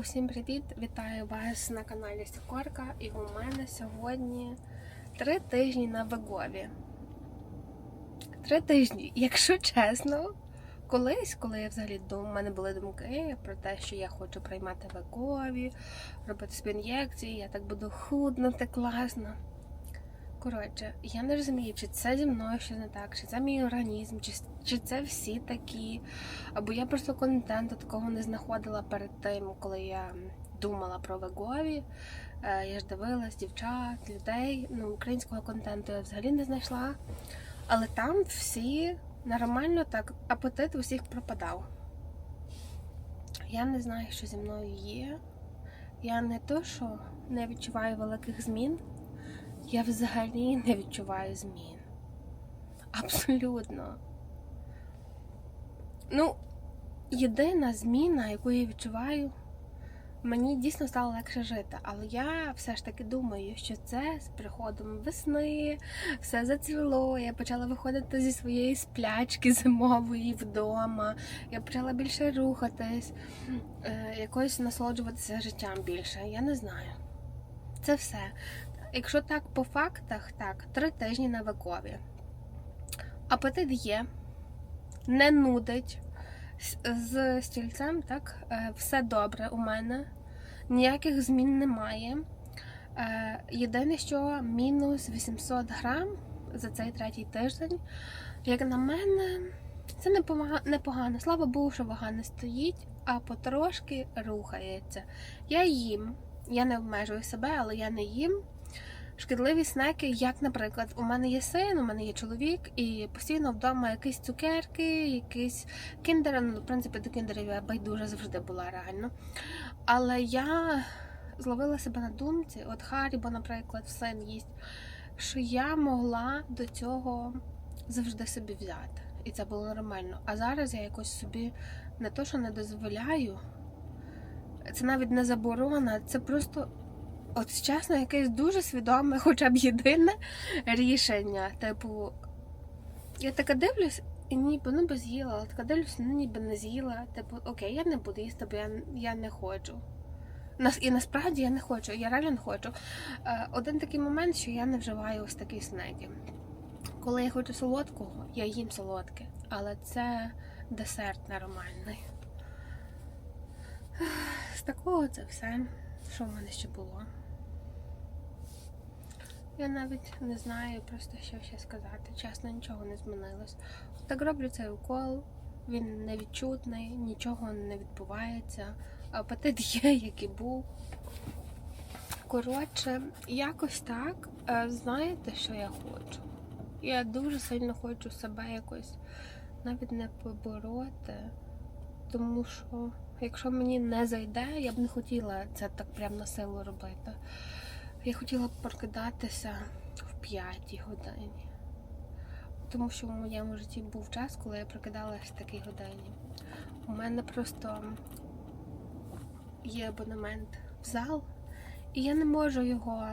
Усім привіт! Вітаю вас на каналі Сікорка. І у мене сьогодні три тижні на Вегові. Три тижні, якщо чесно, колись, коли я взагалі у мене були думки про те, що я хочу приймати Вегові, робити собі ін'єкції, я так буду худнути класно. Коротше, я не розумію, чи це зі мною щось не так, чи це мій організм, чи, чи це всі такі. Або я просто контенту такого не знаходила перед тим, коли я думала про Вегові. Е, Я ж дивилась дівчат, людей. Ну, українського контенту я взагалі не знайшла. Але там всі нормально так, апетит у всіх пропадав. Я не знаю, що зі мною є. Я не то, що не відчуваю великих змін. Я взагалі не відчуваю змін. Абсолютно. Ну, єдина зміна, яку я відчуваю, мені дійсно стало легше жити. Але я все ж таки думаю, що це з приходом весни, все зацвіло. Я почала виходити зі своєї сплячки зимової вдома. Я почала більше рухатись, е, якось насолоджуватися життям більше. Я не знаю. Це все. Якщо так по фактах, так, три тижні на Векові. Апетит є, не нудить. З- стільцем, так, е, все добре у мене. Ніяких змін немає. Е, Єдине, що мінус 800 грам за цей третій тиждень. Як на мене, це непогано. Слава Богу, що вага не стоїть, а потрошки рухається. Я їм. Я не обмежую себе, але я не їм шкідливі снеки, як, наприклад, у мене є син, у мене є чоловік, і постійно вдома якісь цукерки, якісь кіндери. Ну, в принципі, до кіндерів я байдуже завжди була реально. Але я зловила себе на думці, от Харібо, наприклад, син їсть, що я могла до цього завжди собі взяти. І це було нормально. А зараз я якось собі не то, що не дозволяю, це навіть не заборона, це просто От чесно, якесь дуже свідоме, хоча б єдине рішення. Типу, я така дивлюсь, і ніби ну би з'їла, але така дивлюсь, ну ніби не з'їла. Типу, окей, я не буду їсти, бо я, я не хочу. Нас, і насправді я не хочу, я реально не хочу. Е, один такий момент, що я не вживаю ось такі снеки. Коли я хочу солодкого, я їм солодке, але це десерт нормальний. З такого це все. Що в мене ще було? Я навіть не знаю просто що ще сказати. Чесно, нічого не змінилось. Так роблю цей укол, він невідчутний, нічого не відбувається. Апетит є, як і був. Коротше, якось так. Е, Знаєте, що я хочу? Я дуже сильно хочу себе якось навіть не побороти, тому що якщо мені не зайде, я б не хотіла це так прям на силу робити. Я хотіла прокидатися в п'ятій годині. Тому що в моєму житті був час, коли я прокидалася в такій годині. У мене просто є абонемент в зал, і я не можу його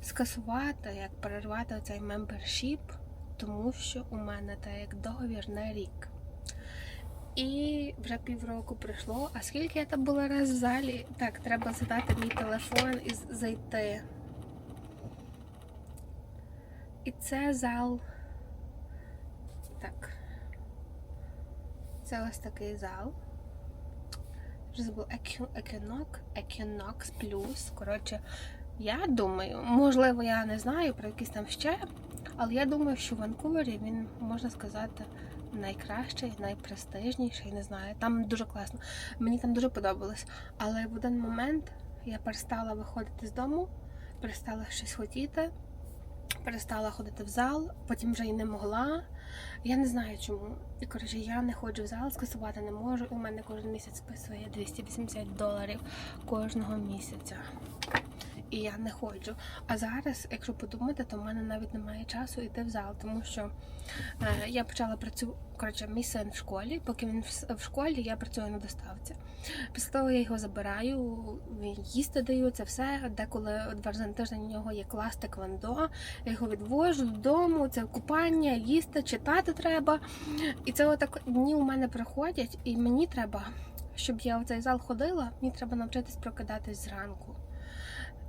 скасувати, як перервати цей мембершіп, тому що у мене так як договір на рік. І вже півроку пройшло. А скільки я там була раз в залі? Так, треба задати мій телефон і зайти. І це зал. Так. Це ось такий зал. Вже забув Екінок, Екінокс плюс. Коротше, я думаю, можливо, я не знаю про якісь там ще, але я думаю, що в Ванкувері він, можна сказати, найкращий, найпрестижніший, не знаю. Там дуже класно. Мені там дуже подобалось. Але в один момент я перестала виходити з дому, перестала щось хотіти, перестала ходити в зал, потім вже й не могла. Я не знаю чому. І коротше, я не ходжу в зал, скасувати не можу. У мене кожен місяць списує 280 доларів кожного місяця. І я не ходжу. А зараз, якщо подумати, то в мене навіть немає часу йти в зал, тому що е, я почала працювати. Коротше, мій син в школі, поки він в, школі, я працюю на доставці. Після того я його забираю, він їсти даю, це все. Деколи два рази на тиждень у нього є клас теквондо, я його відвожу додому, це купання, їсти, читати треба. І це отак дні у мене проходять, і мені треба щоб я в цей зал ходила, мені треба навчитись прокидатись зранку.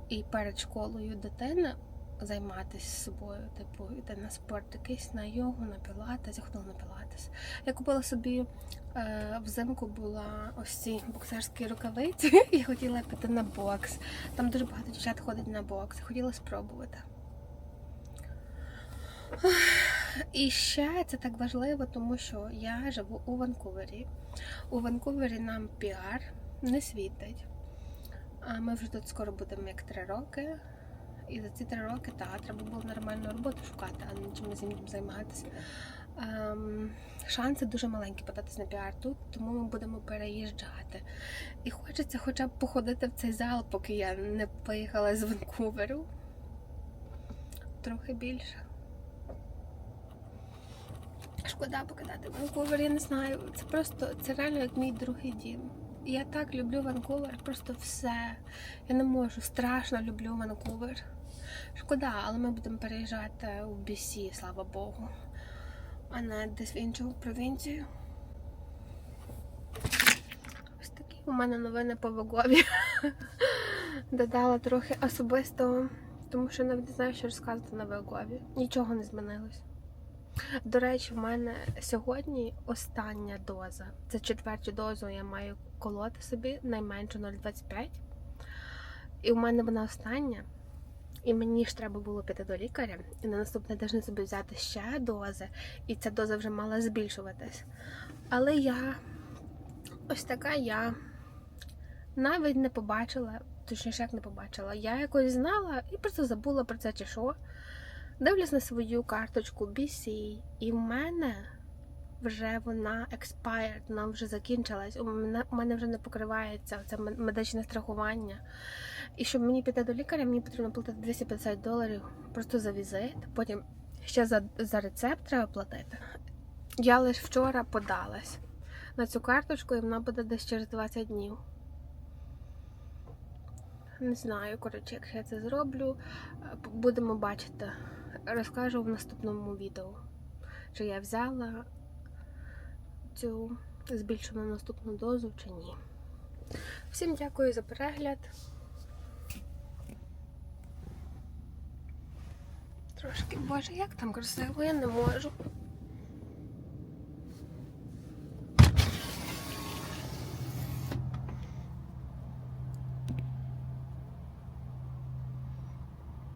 І перед школою дитини займатися собою, типу, йти на спорт якийсь, на йогу, на пілатес, я ходила на пілатес. Я купила собі е, взимку була ось ці боксерські рукавиці і хотіла піти на бокс. Там дуже багато дівчат ходить на бокс. Хотіла спробувати. І ще це так важливо, тому що я живу у Ванкувері. У Ванкувері нам піар не світить. А ми вже тут скоро будемо як три роки. І за ці три роки так, треба було нормальну роботу шукати, а не чимось іншим займатися. Ем, шанси дуже маленькі податись на піар тут, тому ми будемо переїжджати. І хочеться хоча б походити в цей зал, поки я не поїхала з Ванкуверу. Трохи більше. Шкода покидати Ванкувер, я не знаю. Це просто це реально як мій другий дім. Я так люблю Ванкувер, просто все. Я не можу, страшно люблю Ванкувер. Шкода, але ми будемо переїжджати у BC, слава Богу, а не десь в іншу провінцію. Ось такі у мене новини по Вагові. Додала трохи особистого, тому що навіть не знаю, що розказати на Вагові. Нічого не змінилось. До речі, в мене сьогодні остання доза. Це четверту дозу я маю колоти собі найменше 0,25. І в мене вона остання. І мені ж треба було піти до лікаря, і на наступний тиждень собі взяти ще дози, і ця доза вже мала збільшуватись. Але я ось така я навіть не побачила, точніше, як не побачила. Я якось знала і просто забула про це чи що. Дивлюсь на свою карточку BC, і в мене вже вона expired, вона вже закінчилась. У мене, у мене вже не покривається це медичне страхування. І щоб мені піти до лікаря, мені потрібно платити 250 доларів просто за візит. Потім ще за, за рецепт треба платити. Я лише вчора подалась на цю карточку, і вона буде десь через 20 днів. Не знаю, коротше, як я це зроблю. Будемо бачити. Розкажу в наступному відео, чи я взяла цю збільшену наступну дозу чи ні. Всім дякую за перегляд. Трошки, боже, як там красиво, я не можу.